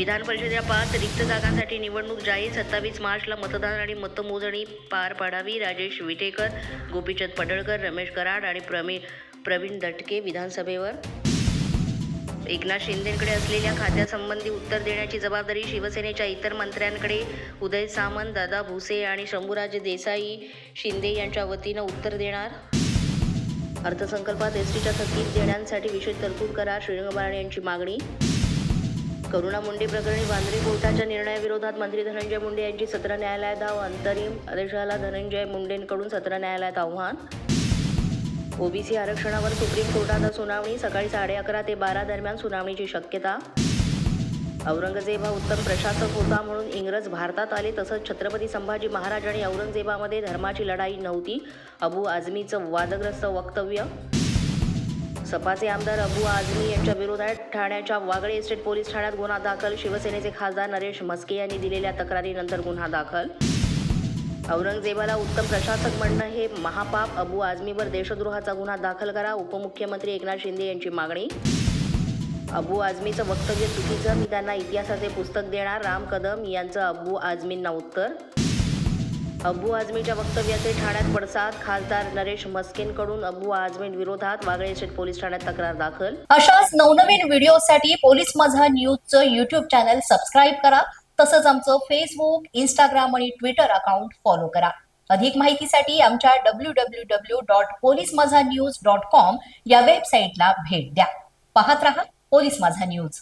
विधान परिषदेच्या पाच रिक्त जागांसाठी निवडणूक जाहीर सत्तावीस मार्चला मतदान आणि मतमोजणी पार पाडावी. राजेश विटेकर गोपीचंद पडळकर रमेश कराड आणि प्रमी प्रवीण दटके विधानसभेवर. एकनाथ शिंदेकडे असलेल्या खात्यासंबंधी उत्तर देण्याची जबाबदारी शिवसेनेच्या इतर मंत्र्यांकडे. उदय सामंत दादा भुसे आणि शंभूराजे देसाई शिंदे यांच्या वतीनं उत्तर देणार. अर्थसंकल्पात एस टीच्या थकीत देण्यासाठी विशेष तरतूद करा श्रीरंग यांची मागणी. करुणा मुंडे प्रकरणी वांद्रे कोर्टाच्या निर्णयाविरोधात मंत्री धनंजय मुंडे यांची सत्र न्यायालयात धाव अंतरिम आदेशाला धनंजय मुंडेंकडून सत्र न्यायालयात आव्हान. ओबीसी आरक्षणावर सुप्रीम कोर्टात सुनावणी सकाळी साडे अकरा ते बारा दरम्यान सुनावणीची शक्यता. औरंगजेब हा उत्तम प्रशासक होता म्हणून इंग्रज भारतात आले तसंच छत्रपती संभाजी महाराज आणि औरंगजेबामध्ये धर्माची लढाई नव्हती. अबू आझमीचं वादग्रस्त वक्तव्य सपाचे आमदार अबू आझमी यांच्या विरोधात ठाण्याच्या वागळे इस्टेट पोलीस ठाण्यात गुन्हा दाखल. शिवसेनेचे खासदार नरेश म्हस्के यांनी दिलेल्या तक्रारीनंतर गुन्हा दाखल. औरंगजेबाला उत्तम प्रशासक म्हणणं हे महापाप. अबू आझमीवर देशद्रोहाचा गुन्हा दाखल करा उपमुख्यमंत्री एकनाथ शिंदे यांची मागणी. अबू आझमीचं वक्तव्य चुकीचं मी त्यांना इतिहासाचे पुस्तक देणार. राम कदम यांचं अबू आझमींना उत्तर. अबू आझमीच्या वक्तव्याचे ठाण्यात पडसाद खासदार नरेश मस्केंकडून अबू आझमीन विरोधात वागळे स्टेट पोलीस ठाण्यात तक्रार दाखल. अशाच नवनवीन व्हिडिओसाठी पोलीस माझा न्यूजचं युट्यूब चॅनल सबस्क्राईब करा. तसंच आमचं फेसबुक इंस्टाग्राम आणि ट्विटर अकाउंट फॉलो करा. अधिक माहितीसाठी आमच्या W W W dot police Majha news dot com या वेबसाईटला भेट द्या. पाहत रहा पोलीस माझा न्यूज.